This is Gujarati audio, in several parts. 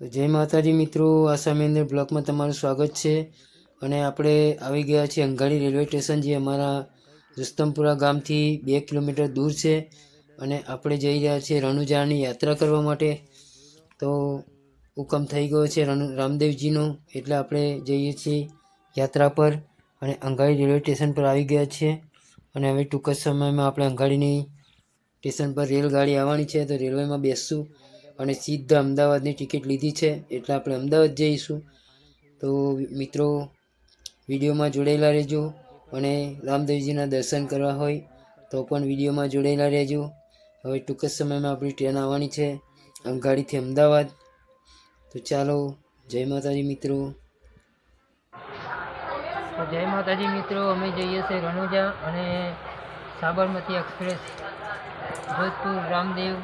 તો જય માતાજી મિત્રો આસામેન્દ્ર સામેન્દ્ર બ્લોકમાં તમારું સ્વાગત છે. અને આપણે આવી ગયા છીએ અંગાડી રેલવે સ્ટેશન, જે અમારા રુસ્તમપુરા ગામથી બે કિલોમીટર દૂર છે. અને આપણે જઈ રહ્યા છીએ રણુજાની યાત્રા કરવા માટે. તો હુકમ થઈ ગયો છે રણુ, રામદેવજીનો, એટલે આપણે જઈએ છીએ યાત્રા પર. અને અંગાડી રેલવે સ્ટેશન પર આવી ગયા છીએ. અને હવે ટૂંક જ સમયમાં આપણે અંગાડીની સ્ટેશન પર રેલગાડી આવવાની છે. તો રેલવેમાં બેસશું. અને સીધા અમદાવાદની ટિકિટ લીધી છે. એટલે આપણે અમદાવાદ જઈશું. તો મિત્રો, વિડીયોમાં જોડાયેલા રહેજો અને રામદેવજીના દર્શન કરવા હોય તો પણ વિડીયોમાં જોડાયેલા રહેજો. હવે ટૂંક જ સમયમાં આપણી ટ્રેન આવવાની છે અંગાડીથી અમદાવાદ. તો ચાલો, જય માતાજી મિત્રો. જય માતાજી મિત્રો, અમે જઈએ છીએ રણુજા અને સાબરમતી એક્સપ્રેસ જોધપુર રામદેવ.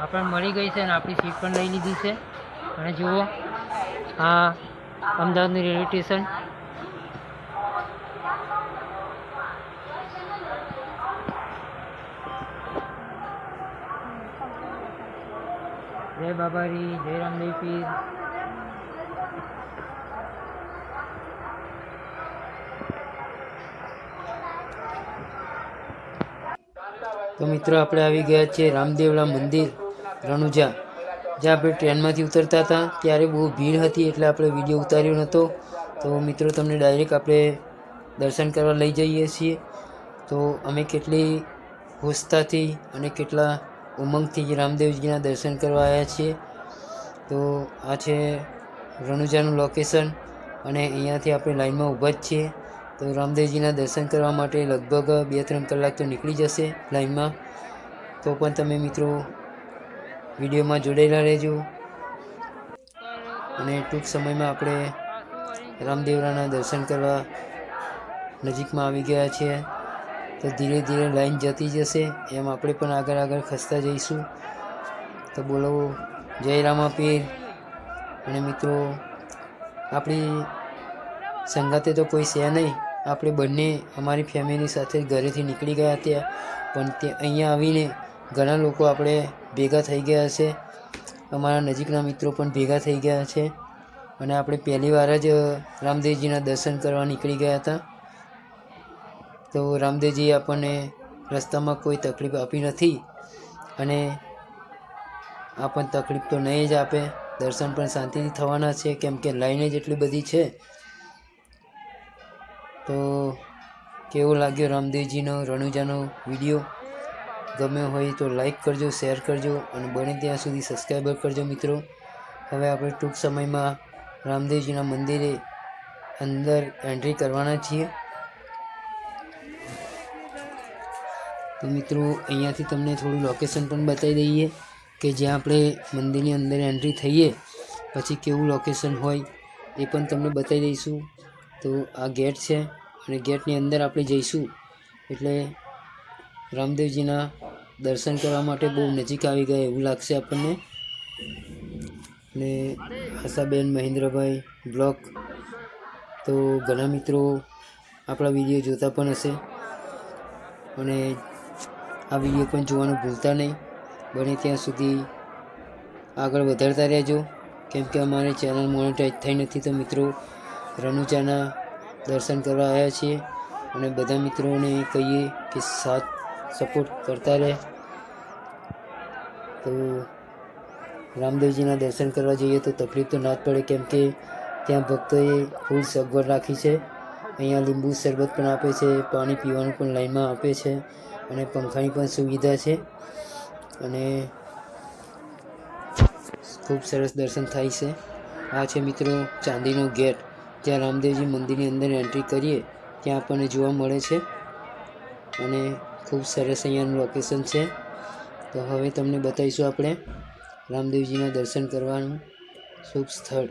આપણને મળી ગઈ છે અને આપણી સીટ પણ લઈ લીધી છે. અને જુઓ, આ અમદાવાદનું રેલવે સ્ટેશન. જય બાબારી, જય રામદેવ પીર. તો મિત્રો, આપણે આવી ગયા છીએ રામદેવલા મંદિર. રણુજા જ્યાં આપણે ટ્રેનમાંથી ઉતરતા હતા, ત્યારે બહુ ભીડ હતી એટલે આપણે વીડિયો ઉતાર્યો નહોતો. તો મિત્રો, તમને ડાયરેક્ટ આપણે દર્શન કરવા લઈ જઈએ છીએ. તો અમે કેટલી હોસ્તાથી અને કેટલા ઉમંગથી રામદેવજીના દર્શન કરવા આવ્યા છીએ. તો આ છે રણુજાનું લોકેશન અને અહીંયાથી આપણે લાઈનમાં ઊભા જ છીએ. તો રામદેવજીના દર્શન કરવા માટે લગભગ બે ત્રણ કલાક તો નીકળી જશે લાઈનમાં. તો પણ તમે મિત્રો વિડીયોમાં જોડાયેલા રહેજો. અને ટૂંક સમયમાં આપણે રામદેવરાના દર્શન કરવા નજીકમાં આવી ગયા છીએ. તો ધીરે ધીરે લાઈન જતી જશે, એમ આપણે પણ આગળ આગળ ખસતા જઈશું. તો બોલો, જય રામા પીર અને મિત્રો, આપણી સંગાતે તો કોઈ છે નહીં. આપણે બંને અમારી ફેમિલી સાથે ઘરેથી નીકળી ગયા હતા પણ તે અહીંયા આવીને ઘણા લોકો આપણે ભેગા થઈ ગયા છે અમારા નજીકના મિત્રો પણ ભેગા થઈ ગયા છે. અને આપણે પહેલી વાર જ રામદેવજીના દર્શન કરવા નીકળી ગયા હતા. તો રામદેવજીએ આપણને રસ્તામાં કોઈ તકલીફ આપી નથી અને આ પણ તકલીફ તો નહીં જ આપે. દર્શન પણ શાંતિથી થવાના છે, કેમ કે લાઈને જ એટલી બધી છે. તો કેવો લાગ્યો રામદેવજીનો, રણુજાનો વીડિયો? ગમ્યો હોય તો લાઈક કરજો શેર કરજો અને બને ત્યાં સુધી સબસ્ક્રાઈબર કરજો મિત્રો. હવે આપણે ટૂંક સમયમાં રામદેવજીના મંદિરે અંદર એન્ટ્રી કરવાના છીએ. તો મિત્રો, અહીંયાથી તમને થોડું લોકેશન પણ બતાવી દઈએ કે જ્યાં આપણે મંદિરની અંદર એન્ટ્રી થઈએ, પછી કેવું લોકેશન હોય એ પણ તમને બતાવી દઈશું. તો આ ગેટ છે અને ગેટની અંદર આપણે જઈશું. એટલે રામદેવજીના દર્શન કરવા માટે બહુ નજીક આવી ગયા એવું લાગશે આપણને. ને આશાબેન મહેન્દ્રભાઈ બ્લોક. તો ઘણા મિત્રો આપણા વીડિયો જોતા પણ હશે. અને આ વીડિયો પણ જોવાનું ભૂલતા નહીં. બને ત્યાં સુધી આગળ વધારતા રહેજો. કેમ કે અમારી ચેનલ મોનેટાઈઝ થઈ નથી તો મિત્રો રનુજાના દર્શન કરવા આવ્યા છીએ. અને બધા મિત્રોને કહીએ કે સાથ સપોર્ટ કરતા રહે. તો રામદેવજીના દર્શન કરવા જઈએ તો તકલીફ તો ના જ પડે, કેમ કે ત્યાં ભક્તોએ ફૂલ સગવડ રાખી છે. અહીંયા લીંબુ શરબત પણ આપે છે, પાણી પીવાનું પણ લાઈનમાં આપે છે અને પંખાની પણ સુવિધા છે. અને ખૂબ સરસ દર્શન થાય છે. આ છે મિત્રો ચાંદીનો ગેટ. ત્યાં રામદેવજી મંદિરની અંદર એન્ટ્રી કરીએ, ત્યાં આપણને જોવા મળે છે. અને ખૂબ સરસ અહીંયાનું લોકેશન છે. તો હવે તમને બતાવીશું આપણે રામદેવજીના દર્શન કરવાનું શુભ સ્થળ.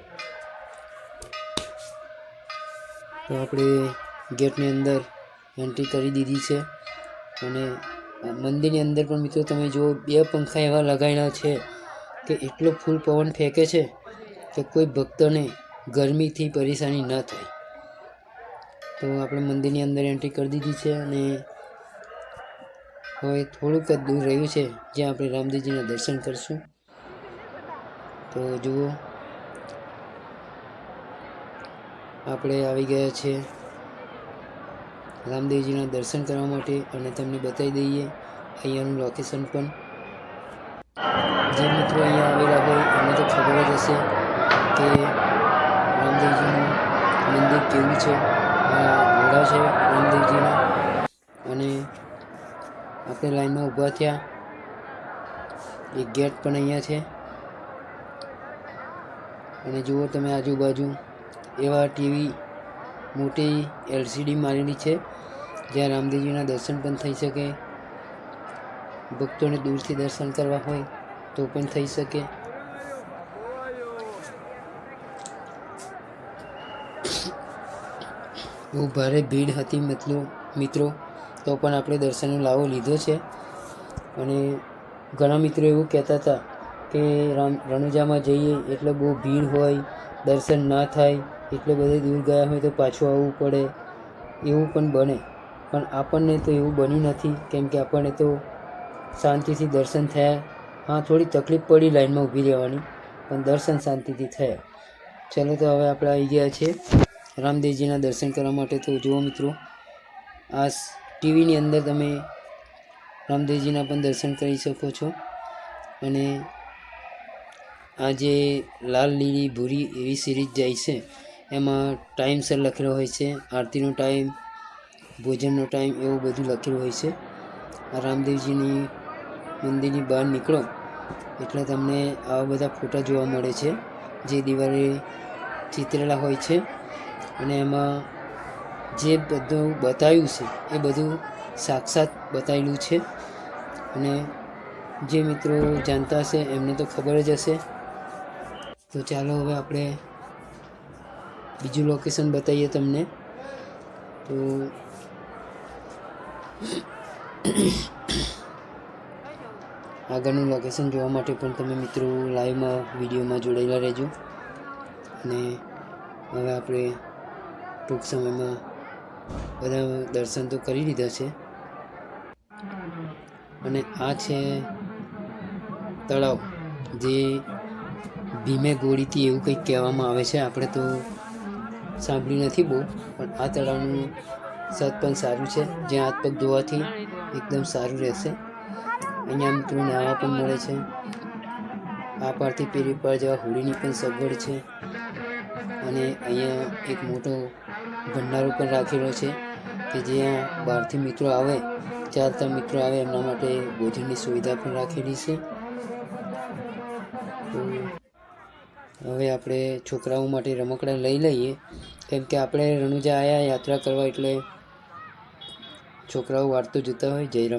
તો આપણે ગેટની અંદર એન્ટ્રી કરી દીધી છે. અને મંદિરની અંદર પણ મિત્રો તમે જુઓ, બે પંખા એવા લગાવેલા છે કે એટલો ફૂલ પવન ફેંકે છે કે કોઈ ભક્તોને ગરમીથી પરેશાની ન થાય. તો આપણે મંદિરની અંદર એન્ટ્રી કરી દીધી છે અને હવે થોડુંક જ દૂર રહ્યું છે, જ્યાં આપણે રામદેવજીના દર્શન કરશું. તો જુઓ, આપણે આવી ગયા છે રામદેવજીના દર્શન કરવા માટે અને તમને બતાવી દઈએ અહીંયાનું લોકેશન પણ. જે મિત્રો અહીંયા આવેલા હોય, એમને તો ખબર જ હશે કે રામદેવજીનું મંદિર કેવું છે. ઘોડા છે રામદેવજીના. અને આપણે લાઈનમાં ઊભા થયા. એક ગેટ પણ અહીંયા છે. અને જુઓ તમે આજુબાજુ, એવા ટીવી મોટી એલસીડી મારેલી છે, જ્યાં રામદેવજીના દર્શન પણ થઈ શકે. ભક્તોને દૂરથી દર્શન કરવા હોય તો પણ થઈ શકે. બહુ ભારે ભીડ હતી, મતલબ મિત્રો. તો પણ આપણે દર્શનનો લાવો લીધો છે. અને ઘણા મિત્રો એવું કહેતા હતા કે રણુજામાં જઈએ એટલે બહુ ભીડ હોય, દર્શન ના થાય, એટલે બધે દૂર ગયા હોય તો પાછું આવવું પડે, એવું પણ બને. પણ આપણને તો એવું બન્યું નથી, કેમ કે આપણને તો શાંતિથી દર્શન થયા. હા, થોડી તકલીફ પડી લાઈનમાં ઊભી રહેવાની, પણ દર્શન શાંતિથી થયા. ચલો તો હવે આપણે આવી ગયા છીએ. રામદેવજીના દર્શન કરવા માટે તો જુઓ મિત્રો આ ટીવીની અંદર તમે રામદેવજીના પણ દર્શન કરી શકો છો. અને આ જે લાલ, લીલી, ભૂરી એવી સિરીઝ જાય છે, એમાં ટાઈમસર લખેલો હોય છે, આરતીનો ટાઈમ, ભોજનનો ટાઈમ એવું બધું લખેલું હોય છે. આ રામદેવજીની મંદિરની બહાર નીકળો એટલે તમને આવા બધા ફોટા જોવા મળે છે. જે દિવાળે ચિતરેલા હોય છે અને એમાં જે બધું બતાવ્યું છે, એ બધું સાક્ષાત બતાવેલું છે. અને જે મિત્રો જાણતા હશે, એમને તો ખબર જ હશે. તો ચાલો હવે આપણે બીજું લોકેશન બતાવીએ તમને. તો આગળનું લોકેશન જોવા માટે પણ તમે મિત્રો લાઈવમાં વિડીયોમાં જોડાયેલા રહેજો. અને હવે આપણે ટૂંક સમયમાં બધા દર્શન તો કરી લીધા છે. અને આ છે તળાવ, જે ભીમે ગોળીથી એવું કંઈક કહેવામાં આવે છે. આપણે તો સાંભળ્યું નથી બહુ, પણ આ તળાવનું સત પણ સારું છે. જ્યાં હાથ પગ ધોવાથી એકદમ સારું રહેશે. અહીંયા મિત્રો નાવા પણ મળે છે. આ પારથી પેલી પાર જવા હોળીની પણ સગવડ છે. અને અહીંયા એક મોટો ભંડારો પણ રાખેલો છે કે જ્યાં બહારથી મિત્રો આવે ચારતા મિત્રો આવે, એમના માટે ભોજનની સુવિધા પણ રાખેલી છે. હવે આપણે છોકરાઓ માટે રમકડા લઈ લઈએ. કેમ કે આપણે રણુજા આવ્યા યાત્રા કરવા એટલે છોકરાઓ વાર્તો જોતા હોય, જય